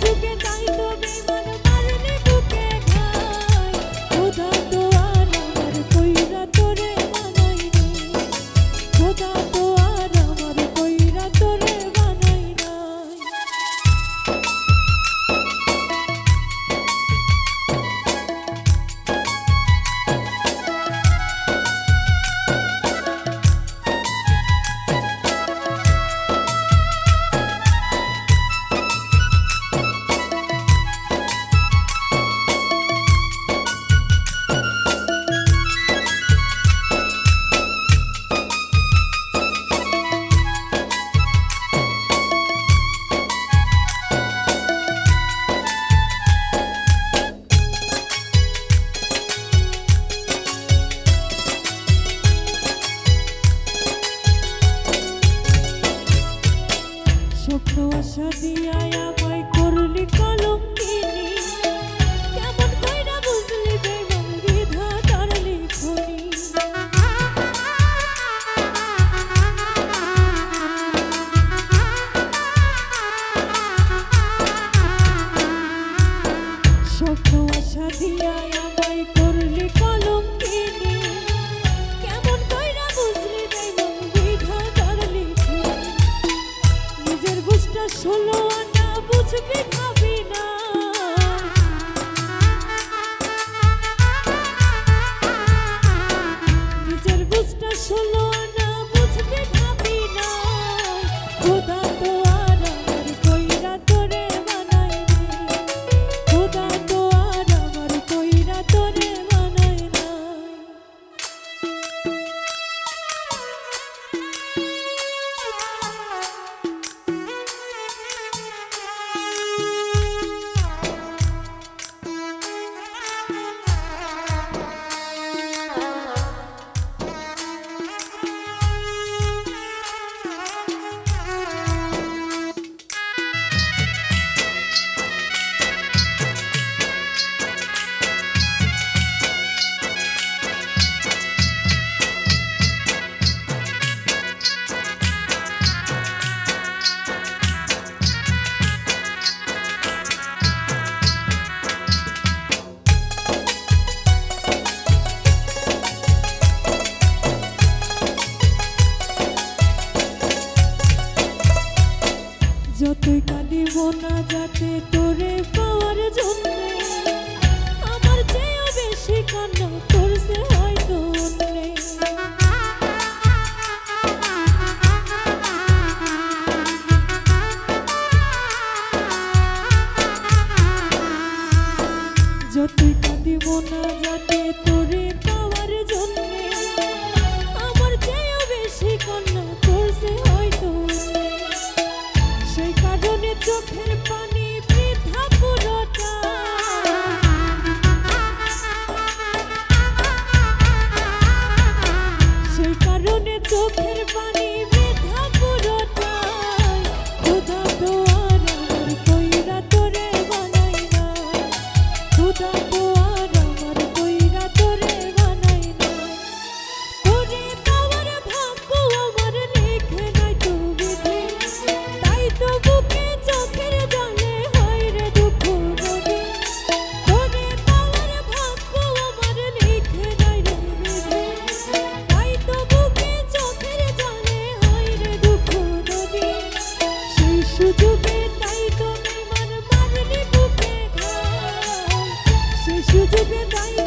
together. এত আশা দিয়া আমায় করলি কলঙ্কিনী। কেমন কইরা বুঝলি বেগম বিধা তার লিখনি। শত আশা দিয়া জীবন যাতে তোরে পাওয়ার জন্যে। baby.